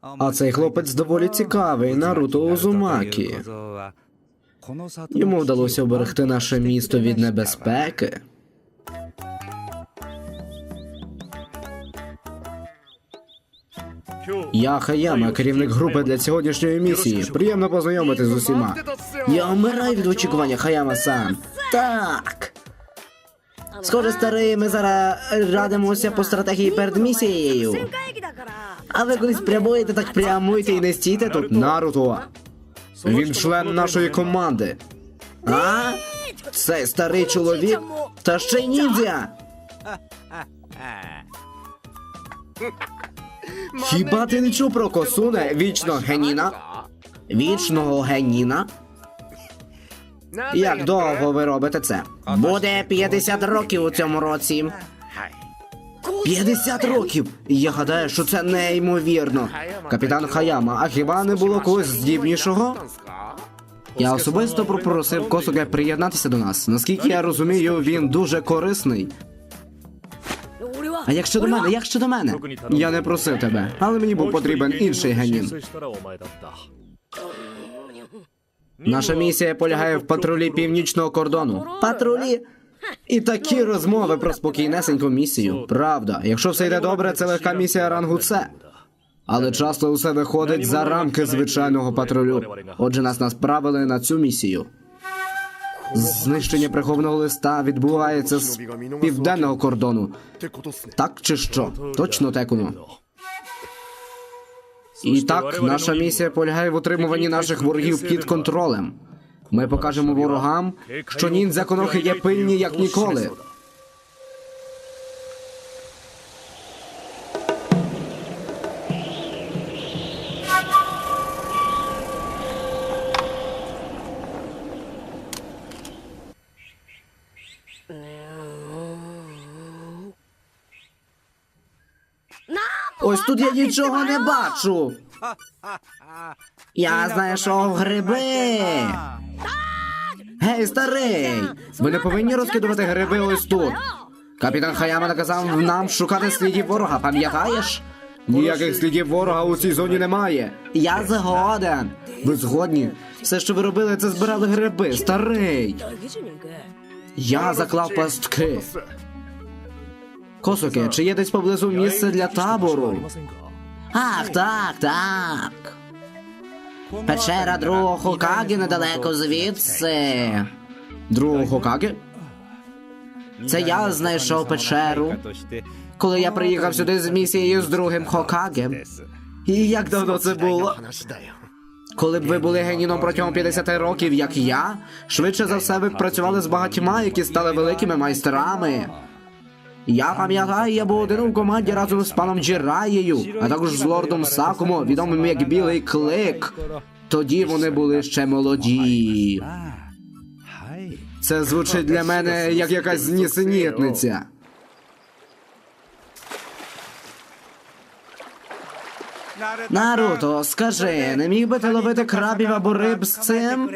А цей хлопець доволі цікавий, Наруто Узумакі. Йому вдалося оберегти наше місто від небезпеки. Я Хаяма, керівник групи для сьогоднішньої місії. Приємно познайомитись з усіма. Я вмираю від очікування, Хаяма сан. Так. Схоже, старий, ми зараз радимося по стратегії перед місією. А ви кудись прямуєте, так прямуйте і не стійте тут, Наруто. Він член нашої команди. А? Цей старий чоловік? Та ще й ніндзя! Хіба ти не чув про Косуне вічного геніна? Вічного геніна? Як довго ви робите це? Буде 50 років у цьому році. 50 років! Я гадаю, що це неймовірно. Капітан Хаяма, а хіба не було когось здібнішого? Я особисто попросив Косуге приєднатися до нас. Наскільки я розумію, він дуже корисний. А як щодо мене, як щодо мене? Я не просив тебе, але мені був потрібен інший генін. Наша місія полягає в патрулі північного кордону. Патрулі? І такі розмови про спокійнесеньку місію. Правда, якщо все йде добре, це легка місія рангу С. Але часто усе виходить за рамки звичайного патрулю. Отже, нас насправили на цю місію. Знищення прихованого листа відбувається з південного кордону. Так чи що? Точно текуно. І так, наша місія полягає в утримуванні наших ворогів під контролем. Ми покажемо ворогам, що ніндзя конохи є пильні як ніколи. Ось тут я нічого не бачу. Я знайшов гриби. Гей, старий! Ви не повинні розкидувати гриби ось тут. Капітан Хаяма наказав нам шукати слідів ворога, пам'ятаєш? Ніяких слідів ворога у цій зоні немає. Я згоден. Ви згодні? Все, що ви робили, це збирали гриби, старий. Я заклав пастки. Косоке, чи є десь поблизу місце для табору? Ах, так, так. Печера другого Хокаги недалеко звідси. Другого Хокаги? Це я знайшов печеру, коли я приїхав сюди з місією з другим Хокаге. І як давно це було? Коли б ви були геніном протягом 50 років, як я, швидше за все ви б працювали з багатьма, які стали великими майстрами. Я пам'ятаю, я був один у команді разом з паном Джираєю, а також з лордом Сакумо, відомим як Білий Клик. Тоді вони були ще молоді. Це звучить для мене як якась нісенітниця. Наруто, скажи, не міг би ти ловити крабів або риб з цим?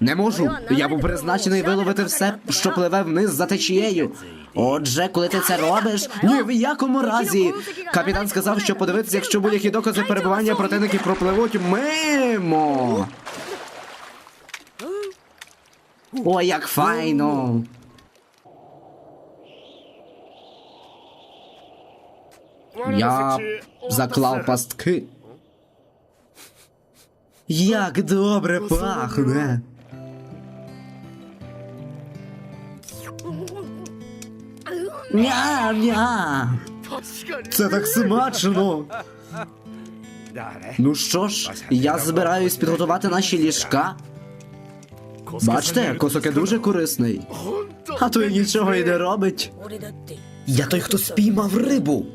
Не можу. Я був призначений виловити все, що пливе вниз за течією. Отже, коли ти це робиш, ні в якому разі. Капітан сказав, що подивитися, якщо будь-які докази перебування противників пропливуть мимо. Ой, як файно. Я заклав пастки. Як добре пахне. Ня-ня. Це так смачно. Ну що ж, я збираюсь підготувати наші ліжка. Бачите, косоке дуже корисний. А то й нічого й не робить. Я той, хто спіймав рибу.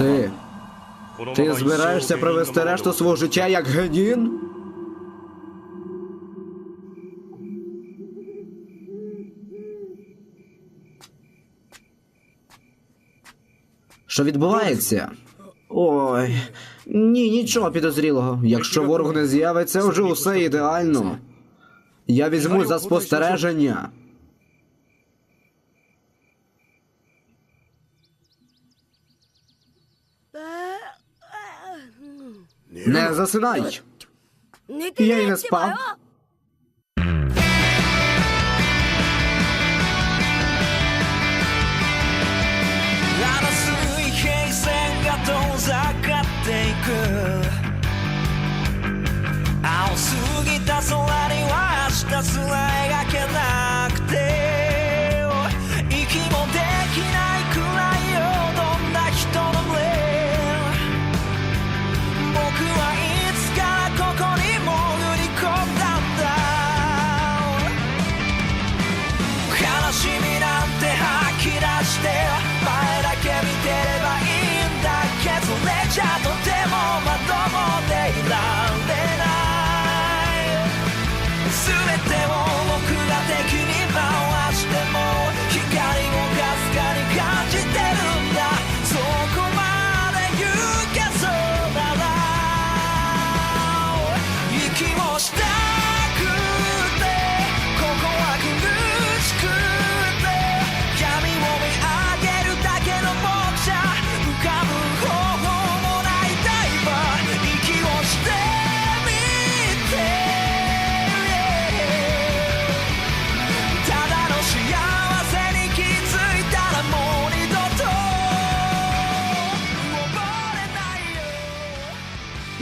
Ти. Ти збираєшся провести решту свого життя як генін? Що відбувається? Ой, ні, нічого підозрілого. Якщо ворог не з'явиться, вже усе ідеально. Я візьму за спостереження. Не засинай. Я й не спав. あの水平線が遠ざかっていく青すぎた空には明日すら描け く」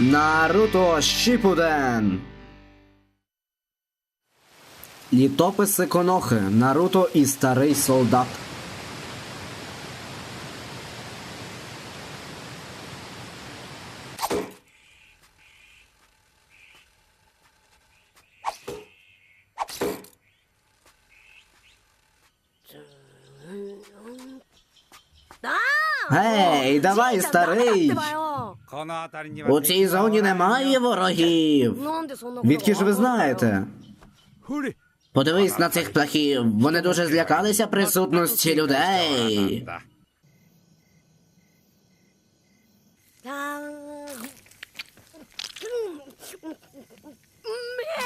Наруто Шіпуден. Літописи Конохи. Наруто і старий солдат. Гей, давай, старий! У цій зоні немає ворогів. Відки ж ви знаєте? Подивись на цих птахів. Вони дуже злякалися присутності людей.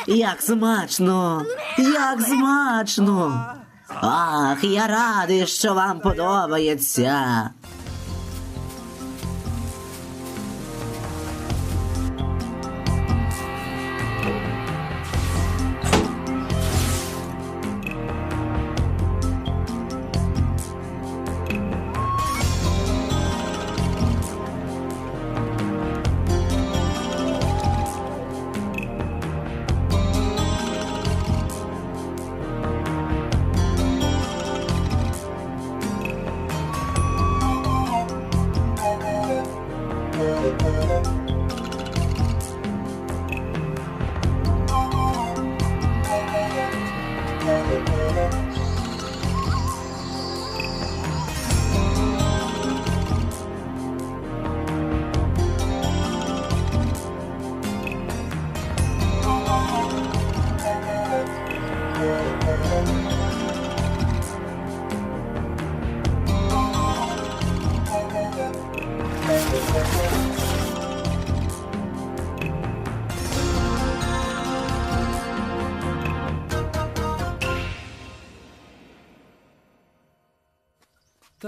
Як смачно! Як смачно! Ах, я радий, що вам подобається.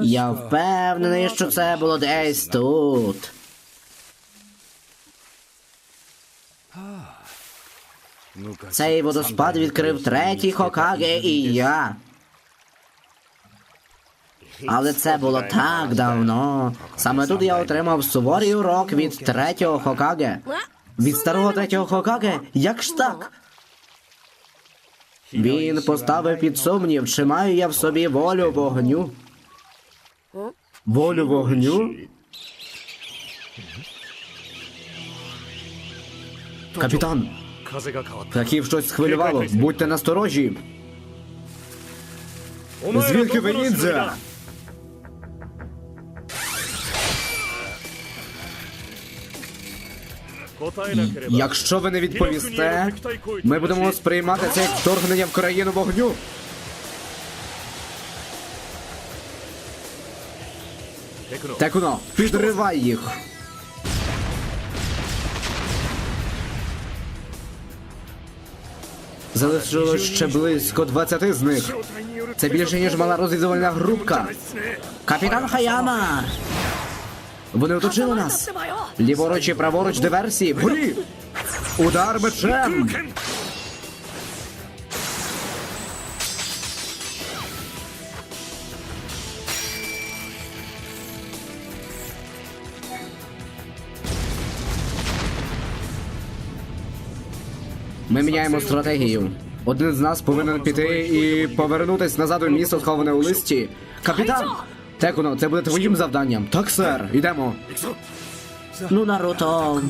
Я впевнений, що це було десь тут. Цей водоспад відкрив третій Хокаге і я. Але це було так давно. Саме тут я отримав суворий урок від третього Хокаге. Від старого третього Хокаге? Як ж так? Він поставив під сумнів, чи маю я в собі волю вогню. Волю вогню? Капітан, птахів щось схвилювало. Будьте насторожі. Звідки ви ніндзя? Якщо ви не відповісте, ми будемо сприймати це як вторгнення в країну вогню. Текуно, підривай їх. Залишилось ще близько 20 з них. Це більше, ніж мала розвідувальна групка. Капітан Хаяма! Вони оточили нас. Ліворуч і праворуч диверсії. Вгорі! Удар мечем! Ми міняємо стратегію. Один з нас повинен піти і повернутись назад у місто, сховане у листі. Капітан! Текуно, це буде твоїм завданням. Так, сер, йдемо. Ну, Наруто,